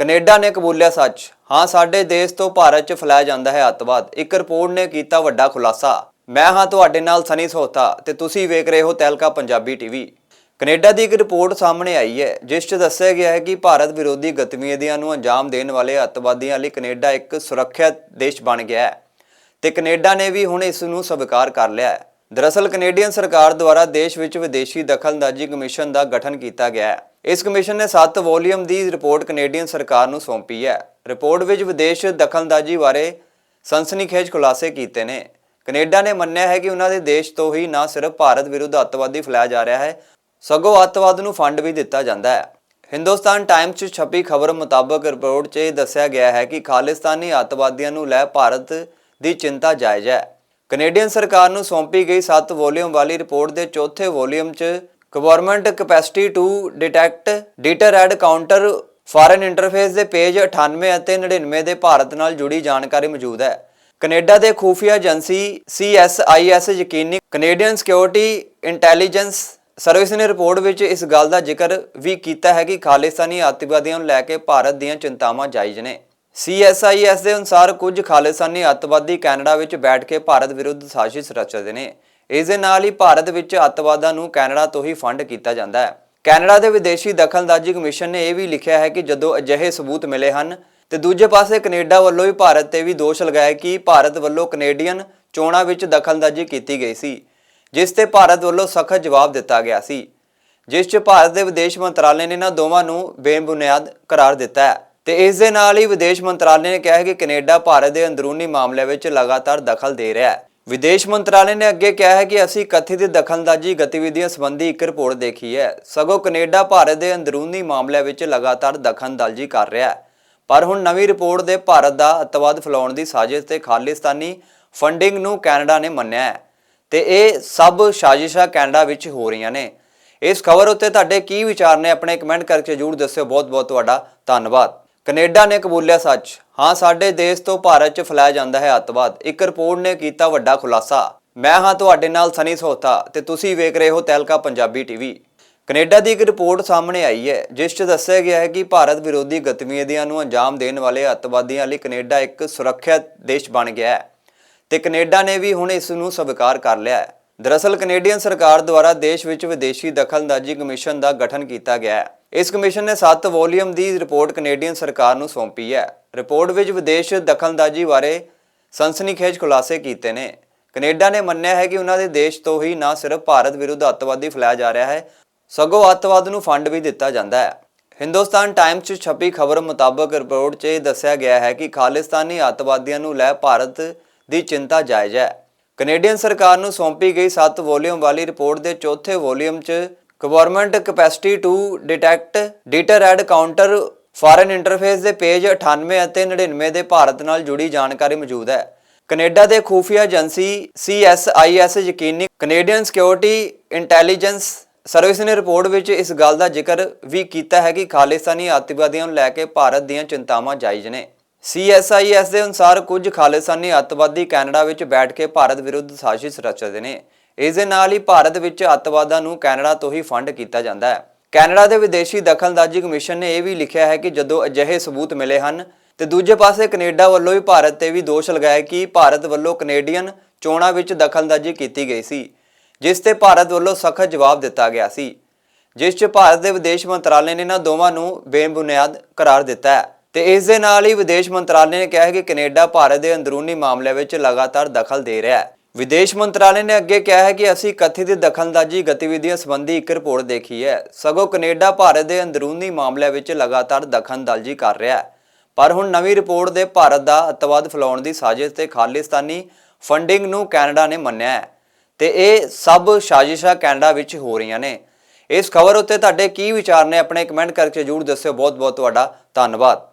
Canada ਨੇ ਕਬੂਲਿਆ ਸੱਚ। ਹਾਂ, ਸਾਡੇ ਦੇਸ਼ ਤੋਂ ਭਾਰਤ 'ਚ ਫੈਲਾਇਆ ਜਾਂਦਾ ਹੈ ਅੱਤਵਾਦ। ਇੱਕ ਰਿਪੋਰਟ ਨੇ ਕੀਤਾ ਵੱਡਾ ਖੁਲਾਸਾ। ਮੈਂ ਹਾਂ ਤੁਹਾਡੇ ਨਾਲ ਸਨੀ ਸੋਤਾ ਤੇ ਤੁਸੀਂ ਵੇਖ ਰਹੇ ਹੋ ਤਹਿਲਕਾ ਪੰਜਾਬੀ ਟੀਵੀ। ਕੈਨੇਡਾ ਦੀ ਇੱਕ ਰਿਪੋਰਟ ਸਾਹਮਣੇ ਆਈ ਹੈ, ਜਿਸ 'ਚ ਦੱਸਿਆ ਗਿਆ ਹੈ ਕਿ ਭਾਰਤ ਵਿਰੋਧੀ ਗਤੀਵਿਧੀਆਂ ਨੂੰ ਅੰਜਾਮ ਦੇਣ ਵਾਲੇ ਅੱਤਵਾਦੀਆਂ ਲਈ ਕੈਨੇਡਾ ਇੱਕ ਸੁਰੱਖਿਅਤ ਦੇਸ਼ ਬਣ ਗਿਆ ਹੈ ਤੇ ਕੈਨੇਡਾ ਨੇ ਵੀ ਹੁਣ ਇਸ ਨੂੰ ਸਵੀਕਾਰ ਕਰ ਲਿਆ ਹੈ। ਦਰਅਸਲ, ਕੈਨੇਡੀਅਨ ਸਰਕਾਰ ਦੁਆਰਾ ਦੇਸ਼ ਵਿੱਚ ਵਿਦੇਸ਼ੀ ਦਖਲਅੰਦਾਜ਼ੀ ਕਮਿਸ਼ਨ ਦਾ ਗਠਨ ਕੀਤਾ ਗਿਆ ਹੈ। ਇਸ ਕਮਿਸ਼ਨ ਨੇ 7 ਵੋਲੀਅਮ ਦੀ ਰਿਪੋਰਟ ਕੈਨੇਡੀਅਨ ਸਰਕਾਰ ਨੂੰ ਸੌਂਪੀ ਹੈ। ਰਿਪੋਰਟ ਵਿੱਚ ਵਿਦੇਸ਼ ਦਖਲਅੰਦਾਜ਼ੀ ਬਾਰੇ ਸਨਸਨੀਖੇਜ ਖੁਲਾਸੇ ਕੀਤੇ ਨੇ। ਕੈਨੇਡਾ ਨੇ ਮੰਨਿਆ ਹੈ ਕਿ ਉਹਨਾਂ ਦੇ ਦੇਸ਼ ਤੋਂ ਹੀ ਨਾ ਸਿਰਫ ਭਾਰਤ ਵਿਰੁੱਧ ਅੱਤਵਾਦੀ ਫੈਲਾਇਆ ਜਾ ਰਿਹਾ ਹੈ, ਸਗੋਂ ਅੱਤਵਾਦ ਨੂੰ ਫੰਡ ਵੀ ਦਿੱਤਾ ਜਾਂਦਾ ਹੈ। ਹਿੰਦੁਸਤਾਨ ਟਾਈਮਜ਼ 'ਚ ਛਪੀ ਖਬਰ ਮੁਤਾਬਕ ਰਿਪੋਰਟ 'ਚ ਇਹ ਦੱਸਿਆ ਗਿਆ ਹੈ ਕਿ ਖਾਲਿਸਤਾਨੀ ਅੱਤਵਾਦੀਆਂ ਨੂੰ ਲੈ ਭਾਰਤ ਦੀ ਚਿੰਤਾ ਜਾਇਜ਼ ਹੈ। ਕੈਨੇਡੀਅਨ ਸਰਕਾਰ ਨੂੰ ਸੌਂਪੀ ਗਈ 7 ਵੋਲੀਅਮ ਵਾਲੀ ਰਿਪੋਰਟ ਦੇ ਚੌਥੇ ਵੋਲੀਅਮ 'ਚ government capacity to detect deter and counter foreign interference ਦੇ ਪੇਜ 98 ਅਤੇ 99 ਦੇ ਭਾਰਤ ਨਾਲ ਜੁੜੀ ਜਾਣਕਾਰੀ ਮੌਜੂਦ ਹੈ। ਕੈਨੇਡਾ ਦੇ ਖੂਫੀਆ ਏਜੰਸੀ CSIS ਯਕੀਨੀ ਕੈਨੇਡੀਅਨ ਸਿਕਿਉਰਿਟੀ ਇੰਟੈਲੀਜੈਂਸ ਸਰਵਿਸ ਨੇ ਰਿਪੋਰਟ ਵਿੱਚ ਇਸ ਗੱਲ ਦਾ ਜ਼ਿਕਰ ਵੀ ਕੀਤਾ ਹੈ ਕਿ ਖਾਲਿਸਤਾਨੀ ਅੱਤਵਾਦੀਆਂ ਨੂੰ ਲੈ ਕੇ ਭਾਰਤ ਦੀਆਂ ਚਿੰਤਾਵਾਂ ਜਾਇਜ਼ ਨੇ। CSIS ਦੇ ਅਨੁਸਾਰ ਕੁਝ ਖਾਲਿਸਤਾਨੀ ਅੱਤਵਾਦੀ ਕੈਨੇਡਾ ਵਿੱਚ ਬੈਠ ਕੇ ਭਾਰਤ ਵਿਰੁੱਧ ਸਾਜ਼ਿਸ਼ ਰਚਦੇ ਨੇ। ਇਸ ਦੇ ਨਾਲ ਹੀ ਭਾਰਤ ਵਿੱਚ ਅੱਤਵਾਦਾਂ ਨੂੰ ਕੈਨੇਡਾ ਤੋਂ ਹੀ ਫੰਡ ਕੀਤਾ ਜਾਂਦਾ ਹੈ। ਕੈਨੇਡਾ ਦੇ ਵਿਦੇਸ਼ੀ ਦਖਲਅੰਦਾਜ਼ੀ ਕਮਿਸ਼ਨ ਨੇ ਇਹ ਵੀ ਲਿਖਿਆ ਹੈ ਕਿ ਜਦੋਂ ਅਜਿਹੇ ਸਬੂਤ ਮਿਲੇ ਹਨ, ਤੇ ਦੂਜੇ ਪਾਸੇ ਕੈਨੇਡਾ ਵੱਲੋਂ ਵੀ ਭਾਰਤ ਤੇ ਵੀ ਦੋਸ਼ ਲਗਾਇਆ ਕਿ ਭਾਰਤ ਵੱਲੋਂ ਕੈਨੇਡੀਅਨ ਚੋਣਾਂ ਵਿੱਚ ਦਖਲਅੰਦਾਜ਼ੀ ਕੀਤੀ ਗਈ ਸੀ, ਜਿਸ ਤੇ ਭਾਰਤ ਵੱਲੋਂ ਸਖਤ ਜਵਾਬ ਦਿੱਤਾ ਗਿਆ ਸੀ, ਜਿਸ 'ਚ ਭਾਰਤ ਦੇ ਵਿਦੇਸ਼ ਮੰਤਰਾਲੇ ਨੇ ਇਹਨਾਂ ਦੋਵਾਂ ਨੂੰ ਬੇਬੁਨਿਆਦ ਕਰਾਰ ਦਿੱਤਾ ਹੈ। ਤੇ ਇਸ ਦੇ ਨਾਲ ਹੀ ਵਿਦੇਸ਼ ਮੰਤਰਾਲੇ ਨੇ ਕਿਹਾ ਹੈ ਕਿ ਕੈਨੇਡਾ ਭਾਰਤ ਦੇ ਅੰਦਰੂਨੀ ਮਾਮਲਿਆਂ ਵਿੱਚ ਲਗਾਤਾਰ ਦਖਲ ਦੇ ਰਿਹਾ ਹੈ। ਵਿਦੇਸ਼ ਮੰਤਰਾਲੇ ਨੇ ਅੱਗੇ ਕਿਹਾ ਹੈ ਕਿ ਅਸੀਂ ਕਥਿਤ ਦਖਲਅੰਦਾਜ਼ੀ ਗਤੀਵਿਧੀਆਂ ਸੰਬੰਧੀ ਇੱਕ ਰਿਪੋਰਟ ਦੇਖੀ ਹੈ। ਸਗੋਂ ਕੈਨੇਡਾ, ਭਾਰਤ ਦੇ ਅੰਦਰੂਨੀ ਮਾਮਲਿਆਂ ਵਿੱਚ ਲਗਾਤਾਰ ਦਖਲਅੰਦਾਜ਼ੀ ਕਰ ਰਿਹਾ ਹੈ। ਪਰ ਹੁਣ ਨਵੀਂ ਰਿਪੋਰਟ ਦੇ ਭਾਰਤ ਦਾ ਅੱਤਵਾਦ ਫੈਲਾਉਣ ਦੀ ਸਾਜ਼ਿਸ਼ ਤੇ ਖਾਲਿਸਤਾਨੀ ਫੰਡਿੰਗ ਨੂੰ ਕੈਨੇਡਾ ਨੇ ਮੰਨਿਆ ਹੈ ਤੇ ਇਹ ਸਭ ਸਾਜ਼ਿਸ਼ਾਂ ਕੈਨੇਡਾ ਵਿੱਚ ਹੋ ਰਹੀਆਂ ਨੇ। ਇਸ ਖਬਰ ਉੱਤੇ ਤੁਹਾਡੇ ਕੀ ਵਿਚਾਰ ਨੇ, ਆਪਣੇ ਕਮੈਂਟ ਕਰਕੇ ਜਰੂਰ ਦੱਸਿਓ। ਬਹੁਤ ਬਹੁਤ ਤੁਹਾਡਾ ਧੰਨਵਾਦ। ਕੈਨੇਡਾ ਨੇ ਕਬੂਲਿਆ ਸੱਚ। ਹਾਂ, ਸਾਡੇ ਦੇਸ਼ ਤੋਂ ਭਾਰਤ 'ਚ ਫੈਲਾਇਆ ਜਾਂਦਾ ਹੈ ਅੱਤਵਾਦ। ਇੱਕ ਰਿਪੋਰਟ ਨੇ ਕੀਤਾ ਵੱਡਾ ਖੁਲਾਸਾ। ਮੈਂ ਹਾਂ ਤੁਹਾਡੇ ਨਾਲ ਸਨੀ ਸੋਤਾ ਤੇ ਤੁਸੀਂ ਵੇਖ ਰਹੇ ਹੋ ਤਹਿਲਕਾ ਪੰਜਾਬੀ ਟੀਵੀ। ਕੈਨੇਡਾ ਦੀ ਇੱਕ ਰਿਪੋਰਟ ਸਾਹਮਣੇ ਆਈ ਹੈ, ਜਿਸ 'ਚ ਦੱਸਿਆ ਗਿਆ ਹੈ ਕਿ ਭਾਰਤ ਵਿਰੋਧੀ ਗਤੀਵਿਧੀਆਂ ਨੂੰ ਅੰਜਾਮ ਦੇਣ ਵਾਲੇ ਅੱਤਵਾਦੀਆਂ ਲਈ ਕੈਨੇਡਾ ਇੱਕ ਸੁਰੱਖਿਅਤ ਦੇਸ਼ ਬਣ ਗਿਆ ਹੈ ਤੇ ਕੈਨੇਡਾ ਨੇ ਵੀ ਹੁਣ ਇਸ ਨੂੰ ਸਵੀਕਾਰ ਕਰ ਲਿਆ ਹੈ। ਦਰਅਸਲ ਕੈਨੇਡੀਅਨ ਸਰਕਾਰ ਦੁਆਰਾ ਦੇਸ਼ ਵਿੱਚ ਵਿਦੇਸ਼ੀ ਦਖਲਅੰਦਾਜ਼ੀ ਕਮਿਸ਼ਨ ਦਾ ਗਠਨ ਕੀਤਾ ਗਿਆ ਹੈ। ਇਸ ਕਮਿਸ਼ਨ ਨੇ 7 ਵੋਲੀਅਮ ਦੀ ਰਿਪੋਰਟ ਕੈਨੇਡੀਅਨ ਸਰਕਾਰ ਨੂੰ ਸੌਂਪੀ ਹੈ। ਰਿਪੋਰਟ ਵਿੱਚ ਵਿਦੇਸ਼ ਦਖਲਅੰਦਾਜ਼ੀ ਬਾਰੇ ਸਨਸਨੀਖੇਜ ਖੁਲਾਸੇ ਕੀਤੇ ਨੇ। ਕੈਨੇਡਾ ਨੇ ਮੰਨਿਆ ਹੈ ਕਿ ਉਹਨਾਂ ਦੇ ਦੇਸ਼ ਤੋਂ ਹੀ ਨਾ ਸਿਰਫ ਭਾਰਤ ਵਿਰੁੱਧ ਅੱਤਵਾਦੀ ਫੈਲਾਇਆ ਜਾ ਰਿਹਾ ਹੈ, ਸਗੋਂ ਅੱਤਵਾਦ ਨੂੰ ਫੰਡ ਵੀ ਦਿੱਤਾ ਜਾਂਦਾ ਹੈ। ਹਿੰਦੁਸਤਾਨ ਟਾਈਮਜ਼ 'ਚ ਛਪੀ ਖਬਰ ਮੁਤਾਬਕ ਰਿਪੋਰਟ 'ਚ ਇਹ ਦੱਸਿਆ ਗਿਆ ਹੈ ਕਿ ਖਾਲਿਸਤਾਨੀ ਅੱਤਵਾਦੀਆਂ ਨੂੰ ਲੈ ਭਾਰਤ ਦੀ ਚਿੰਤਾ ਜਾਇਜ਼ ਹੈ। ਕੈਨੇਡੀਅਨ ਸਰਕਾਰ ਨੂੰ ਸੌਂਪੀ ਗਈ 7 ਵੋਲੀਅਮ ਵਾਲੀ ਰਿਪੋਰਟ ਦੇ ਚੌਥੇ ਵੋਲੀਅਮ 'ਚ government capacity to detect deter and counter foreign interference ਦੇ ਪੇਜ 98 ਅਤੇ 99 ਦੇ ਭਾਰਤ ਨਾਲ ਜੁੜੀ ਜਾਣਕਾਰੀ ਮੌਜੂਦ ਹੈ। ਕੈਨੇਡਾ ਦੇ ਖੂਫੀਆ ਏਜੰਸੀ CSIS ਯਕੀਨੀ ਕੈਨੇਡੀਅਨ ਸਿਕਿਉਰਿਟੀ ਇੰਟੈਲੀਜੈਂਸ ਸਰਵਿਸ ਨੇ ਰਿਪੋਰਟ ਵਿੱਚ ਇਸ ਗੱਲ ਦਾ ਜ਼ਿਕਰ ਵੀ ਕੀਤਾ ਹੈ ਕਿ ਖਾਲਿਸਤਾਨੀ ਅੱਤਵਾਦੀਆਂ ਨੂੰ ਲੈ ਕੇ ਭਾਰਤ ਦੀਆਂ ਚਿੰਤਾਵਾਂ ਜਾਇਜ਼ ਨੇ। CSIS ਦੇ ਅਨੁਸਾਰ ਕੁਝ ਖਾਲਿਸਤਾਨੀ ਅੱਤਵਾਦੀ ਕੈਨੇਡਾ ਵਿੱਚ ਬੈਠ ਕੇ ਭਾਰਤ ਵਿਰੁੱਧ ਸਾਜ਼ਿਸ਼ ਰਚਦੇ ਨੇ। ਇਸ ਦੇ ਨਾਲ ਹੀ ਭਾਰਤ ਵਿੱਚ ਅੱਤਵਾਦਾਂ ਨੂੰ ਕੈਨੇਡਾ ਤੋਂ ਹੀ ਫੰਡ ਕੀਤਾ ਜਾਂਦਾ ਹੈ। ਕੈਨੇਡਾ ਦੇ ਵਿਦੇਸ਼ੀ ਦਖਲਅੰਦਾਜ਼ੀ ਕਮਿਸ਼ਨ ਨੇ ਇਹ ਵੀ ਲਿਖਿਆ ਹੈ ਕਿ ਜਦੋਂ ਅਜਿਹੇ ਸਬੂਤ ਮਿਲੇ ਹਨ, ਤੇ ਦੂਜੇ ਪਾਸੇ ਕੈਨੇਡਾ ਵੱਲੋਂ ਵੀ ਭਾਰਤ ਤੇ ਵੀ ਦੋਸ਼ ਲਗਾਇਆ ਕਿ ਭਾਰਤ ਵੱਲੋਂ ਕੈਨੇਡੀਅਨ ਚੋਣਾਂ ਵਿੱਚ ਦਖਲਅੰਦਾਜ਼ੀ ਕੀਤੀ ਗਈ ਸੀ, ਜਿਸ ਤੇ ਭਾਰਤ ਵੱਲੋਂ ਸਖਤ ਜਵਾਬ ਦਿੱਤਾ ਗਿਆ ਸੀ, ਜਿਸ 'ਚ ਭਾਰਤ ਦੇ ਵਿਦੇਸ਼ ਮੰਤਰਾਲੇ ਨੇ ਇਹਨਾਂ ਦੋਵਾਂ ਨੂੰ ਬੇਬੁਨਿਆਦ ਕਰਾਰ ਦਿੱਤਾ ਹੈ। ਤੇ ਇਸ ਦੇ ਨਾਲ ਹੀ ਵਿਦੇਸ਼ ਮੰਤਰਾਲੇ ਨੇ ਕਿਹਾ ਹੈ ਕਿ ਕੈਨੇਡਾ ਭਾਰਤ ਦੇ ਅੰਦਰੂਨੀ ਮਾਮਲਿਆਂ ਵਿੱਚ ਲਗਾਤਾਰ ਦਖਲ ਦੇ ਰਿਹਾ ਹੈ। ਵਿਦੇਸ਼ ਮੰਤਰਾਲੇ ਨੇ ਅੱਗੇ ਕਿਹਾ ਹੈ ਕਿ ਅਸੀਂ ਕਥਿਤ ਦਖਲਅੰਦਾਜ਼ੀ ਗਤੀਵਿਧੀਆਂ ਸੰਬੰਧੀ ਇੱਕ ਰਿਪੋਰਟ ਦੇਖੀ ਹੈ। ਸਗੋਂ ਕੈਨੇਡਾ, ਭਾਰਤ ਦੇ ਅੰਦਰੂਨੀ ਮਾਮਲਿਆਂ ਵਿੱਚ ਲਗਾਤਾਰ ਦਖਲਅੰਦਾਜ਼ੀ ਕਰ ਰਿਹਾ ਹੈ। ਪਰ ਹੁਣ ਨਵੀਂ ਰਿਪੋਰਟ ਦੇ ਭਾਰਤ ਦਾ ਅੱਤਵਾਦ ਫੈਲਾਉਣ ਦੀ ਸਾਜ਼ਿਸ਼ ਤੇ ਖਾਲਿਸਤਾਨੀ ਫੰਡਿੰਗ ਨੂੰ ਕੈਨੇਡਾ ਨੇ ਮੰਨਿਆ ਹੈ ਤੇ ਇਹ ਸਭ ਸਾਜ਼ਿਸ਼ਾਂ ਕੈਨੇਡਾ ਵਿੱਚ ਹੋ ਰਹੀਆਂ ਨੇ। ਇਸ ਖਬਰ ਉੱਤੇ ਤੁਹਾਡੇ ਕੀ ਵਿਚਾਰ ਨੇ, ਆਪਣੇ ਕਮੈਂਟ ਕਰਕੇ ਜਰੂਰ ਦੱਸਿਓ। ਬਹੁਤ ਬਹੁਤ ਤੁਹਾਡਾ ਧੰਨਵਾਦ।